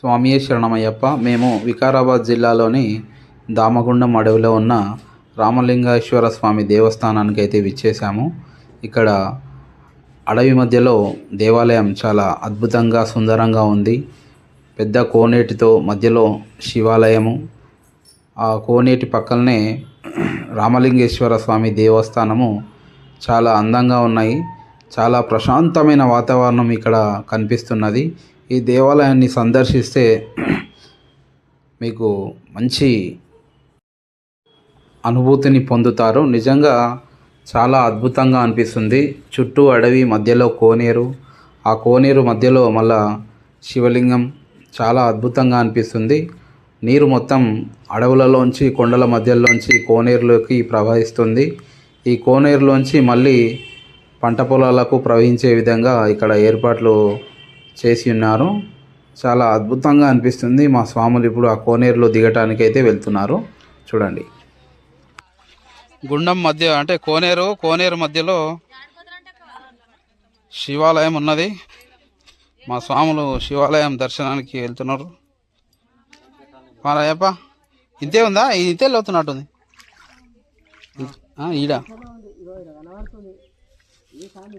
స్వామియే శరణమయ్యప్ప. మేము వికారాబాద్ జిల్లాలోని దామగుండం అడవిలో ఉన్న రామలింగేశ్వర స్వామి దేవస్థానానికి అయితే విచ్చేసాము ఇక్కడ అడవి మధ్యలో దేవాలయం చాలా అద్భుతంగా సుందరంగా ఉంది. పెద్ద కోనేటితో మధ్యలో శివాలయము. ఆ కోనేటి పక్కనే రామలింగేశ్వర స్వామి దేవస్థానము చాలా అందంగా ఉన్నాయి. చాలా ప్రశాంతమైన వాతావరణం ఇక్కడ కనిపిస్తున్నది. ఈ దేవాలయాన్ని సందర్శిస్తే మీకు మంచి అనుభూతిని పొందుతారు. నిజంగా చాలా అద్భుతంగా అనిపిస్తుంది. చుట్టూ అడవి మధ్యలో కోనేరు. ఆ కోనేరు మధ్యలో మళ్ళా శివలింగం. చాలా అద్భుతంగా అనిపిస్తుంది. నీరు మొత్తం అడవులలోంచి కొండల మధ్యలోంచి కోనేరులోకి ప్రవహిస్తుంది. ఈ కోనేరులోంచి మళ్ళీ పంట పొలాలకు ప్రవహించే విధంగా ఇక్కడ ఏర్పాట్లు చేసి ఉన్నారు. చాలా అద్భుతంగా అనిపిస్తుంది. మా స్వాములు ఇప్పుడు ఆ కోనేరులో దిగటానికి అయితే వెళ్తున్నారు. చూడండి. గుండం మధ్య అంటే కోనేరు కోనేరు మధ్యలో శివాలయం ఉన్నది. మా స్వాములు శివాలయం దర్శనానికి వెళ్తున్నారు. మారాయప్ప ఇంతే ఉందా? ఇంతే లోతున్నట్టుంది. ఈడ.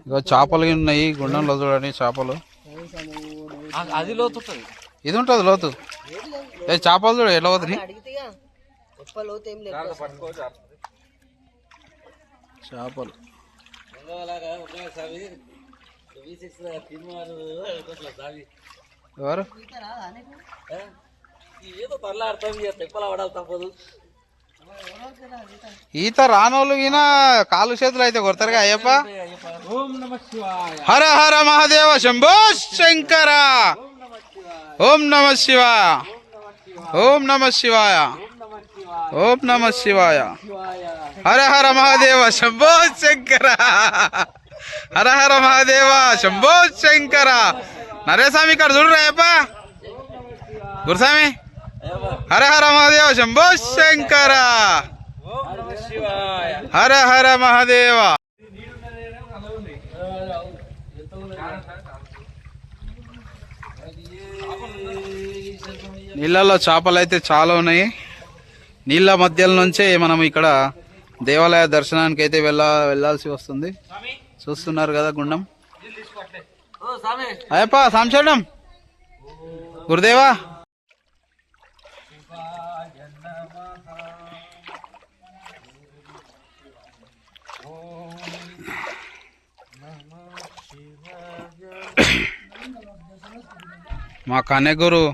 ఇగో చేపలు ఉన్నాయి. గుండంలో చూడండి చేపలు. అది లోతుంటది. ఇది ఉంటుంది లోతు. ఏ చేపలు చూడు ఎట్లా పోతుంది లోతు ఏం లేదు. చేపలు. ఎవరు? ఏదో తల్లాడుతాం తెప్పలా పడాలి తప్పదు. ఈత రానోళ్ళు ఈయన కాలు చేతులు అయితే కొడతారుగా అయ్యప్ప? హర హర మహాదేవ శంభో శంకర. ఓం నమ శివాయ. ఓం నమ శివాయ. ఓం నమ శివాయ. హర హర మహాదేవ శంభో శంకర. హర హర మహాదేవ శంభో శంకర. నరేస్వామి ఇక్కడ చూడరా అయ్యప్ప. గురుస్వామి. హర హర మహాదేవ శంభో శంకర. హర హర మహాదేవ. నీళ్ళల్లో చేపలు అయితే చాలా ఉన్నాయి. నీళ్ళ మధ్యలో నుంచే మనం ఇక్కడ దేవాలయ దర్శనానికి అయితే వెళ్ళ వెళ్ళాల్సి వస్తుంది. చూస్తున్నారు కదా గుండం. అయ్యప్ప సంశయం గురుదేవా. మా కన్నెగురు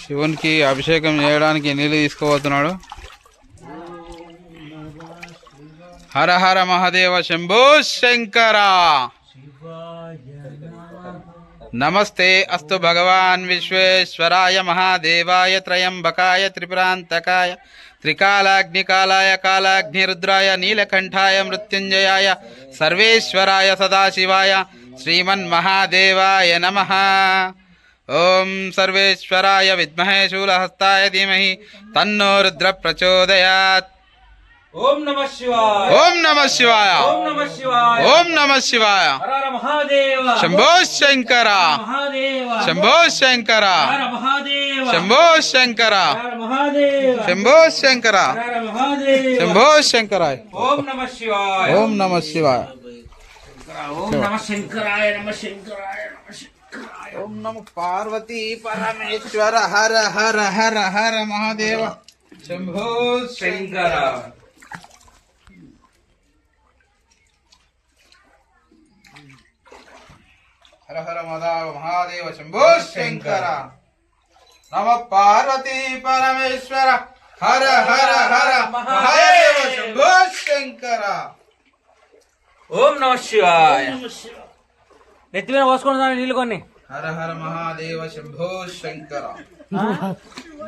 శివునికి అభిషేకం చేయడానికి నీళ్ళు తీసుకుపోతున్నాడు హర హర మహాదేవ శంభో శంకర. నమస్తే అస్తు భగవాన్ విశ్వేశ్వరాయ మహాదేవాయ త్రయంబకాయ త్రిపురాంతకాయ త్రికాలాగ్నికాలాయ కాలాగ్నిరుద్రాయ నీలకంఠాయ మృత్యుంజయాయ సర్వేశ్వరాయ సదాశివాయ శ్రీమన్మహాదేవాయ నమ ఓం సర్వేశ్వరాయ విద్మహే శూలహస్తాయ ధీమహి తన్నో రుద్ర ప్రచోదయాత్ ఓం నమ శివాయ ఓం నమ శివాయ ఓం నమ శివాయ ఓం నమ శివాయ హర హర మహాదేవ శంభో శంకర మహాదేవ శంభో శంకర హర మహాదేవ శంభో శంకర హర మహాదేవ శంభో శంకర హర మహాదేవ శంభో శంకర ఓం నమ శివాయ ఓం నమ శివాయ ఓం నమ శంకరాయ నమ శంకరాయ నమ శంకరాయ ఓం నమ పార్వతీ పరమేశ్వర హర హర హర హర మహాదేవ శంభో శంకర హర హర మదావ మహాదేవ శంభో శంకర నమ పార్వతీ పరమేశ్వర హర హర హర మహాదేవ శంభో శంకర ఓం నమ శివాయ. నెత్తి మీద పోసుకుంటున్నాను నీళ్ళు కొన్ని. హర హర మహాదేవ శంభో శంకర.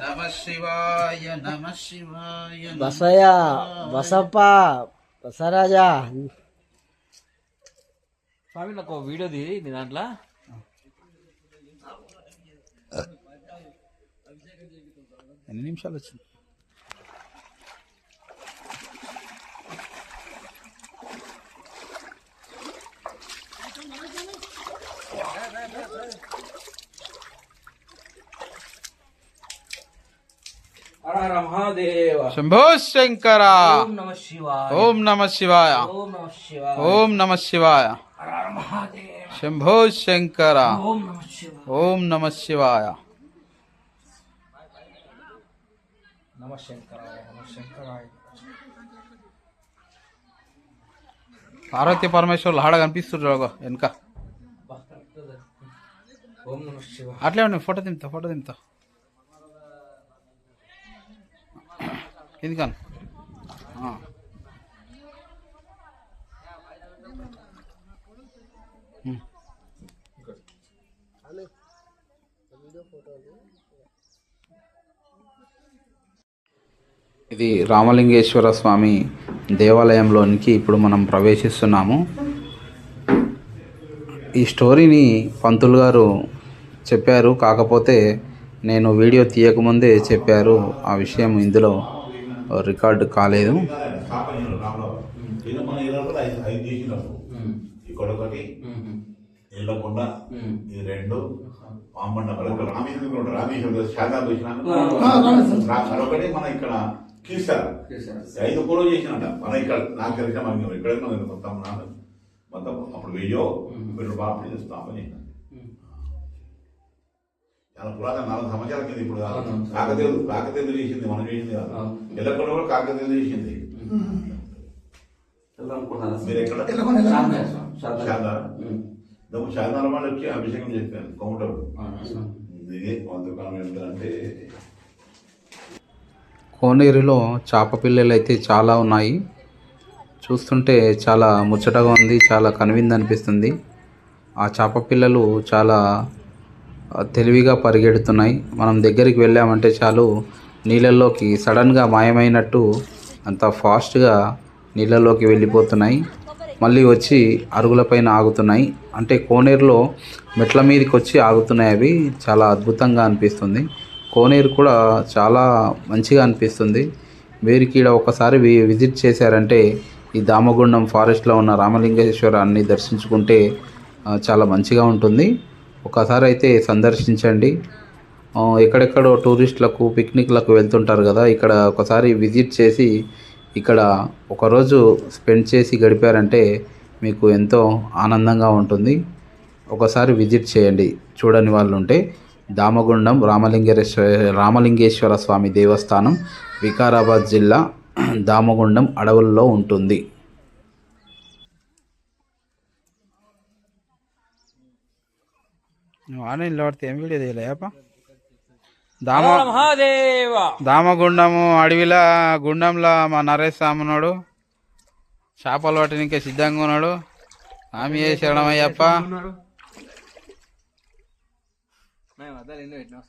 నమ శివాయ నమ శివాయ నమ బసయ్య బసప్ప బసరాజా. స్వామి నాకు వీడియో ది నీ దాంట్లో. ఎన్ని నిమిషాలు వచ్చింది? शंभो शंकर। ओम नमः शिवाय। ओम नमः शिवाय। शंभो शंकर। ओम नमः शिवाय। नमः शंकर नमः शंकर పార్వతీ పరమేశ్వర్లు ఆడ కనిపిస్తున్నారు వెనక. అట్లే ఉండి ఫోటో తింటా ఫోటో దింపుతా. ఎందుకని? ఇది రామలింగేశ్వర స్వామి దేవాలయంలోనికి ఇప్పుడు మనం ప్రవేశిస్తున్నాము. ఈ స్టోరీని పంతులు గారు చెప్పారు. కాకపోతే నేను వీడియో తీయకముందే చెప్పారు. ఆ విషయం ఇందులో రికార్డు కాలేదు. ఇక్కడ ఒకటి ఇది రెండు రామేశ్వరం కూడా. రామేశ్వరం చూసిన ఒకటి మన ఇక్కడ కీసారు ఐదు కూడా చేసినట్ట మన ఇక్కడ నాకు తెలిసిన మనకి ఇక్కడ మొత్తం నాకు మొత్తం అప్పుడు వెయ్యో రెండు బాపులు చేసి స్థాపన చేసిన చాలా పురాతన నాలుగు సంవత్సరాల కింద ఇప్పుడు. కాకతీయులు కాకతీయులు చేసింది మనం చేసింది కాదు. ఎల్లకొండ కూడా కాకతీయులు చేసింది. మీరు ఎక్కడ? నువ్వు శారదాల వాళ్ళు వచ్చి అభిషేకం చేస్తాను కొమ్మటరు ఇదే ఏంటంటే కోనేరులో చేప పిల్లలు అయితే చాలా ఉన్నాయి. చూస్తుంటే చాలా ముచ్చటగా ఉంది చాలా కనువింది అనిపిస్తుంది. ఆ చేప పిల్లలు చాలా తెలివిగా పరిగెడుతున్నాయి. మనం దగ్గరికి వెళ్ళామంటే చాలు నీళ్ళల్లోకి సడన్గా మాయమైనట్టు అంత ఫాస్ట్గా నీళ్ళలోకి వెళ్ళిపోతున్నాయి. మళ్ళీ వచ్చి అరుగులపైన ఆగుతున్నాయి. అంటే కోనేరులో మెట్ల మీదకి వచ్చి ఆగుతున్నాయి అవి. చాలా అద్భుతంగా అనిపిస్తుంది. కోనేరు కూడా చాలా మంచిగా అనిపిస్తుంది. వీరికి ఇక్కడ ఒకసారి వి- విజిట్ చేశారంటే ఈ దామగుండం ఫారెస్ట్లో ఉన్న రామలింగేశ్వరాన్ని దర్శించుకుంటే చాలా మంచిగా ఉంటుంది. ఒకసారి అయితే సందర్శించండి. ఎక్కడెక్కడో టూరిస్టులకు పిక్నిక్లకు వెళ్తుంటారు కదా ఇక్కడ ఒకసారి విజిట్ చేసి ఇక్కడ ఒకరోజు స్పెండ్ చేసి గడిపారంటే మీకు ఎంతో ఆనందంగా ఉంటుంది. ఒకసారి విజిట్ చేయండి. చూడని వాళ్ళు ఉంటే దామగుండం రామలింగేశ్వర రామలింగేశ్వర స్వామి దేవస్థానం వికారాబాద్ జిల్లా దామగుండం అడవుల్లో ఉంటుంది. ఆన్లైన్లో పడితే ఏం వీడియో తీయలేపా దామ మహాదేవ దామగుండము అడవిలా గుండంలో మా నరేష్ సామున్నాడు చేపలు పట్టడానికి సిద్ధంగా ఉన్నాడు ఆమె ఏ శరణమయ్యప్ప మేము అద్దాలు ఎన్నో పెట్టినా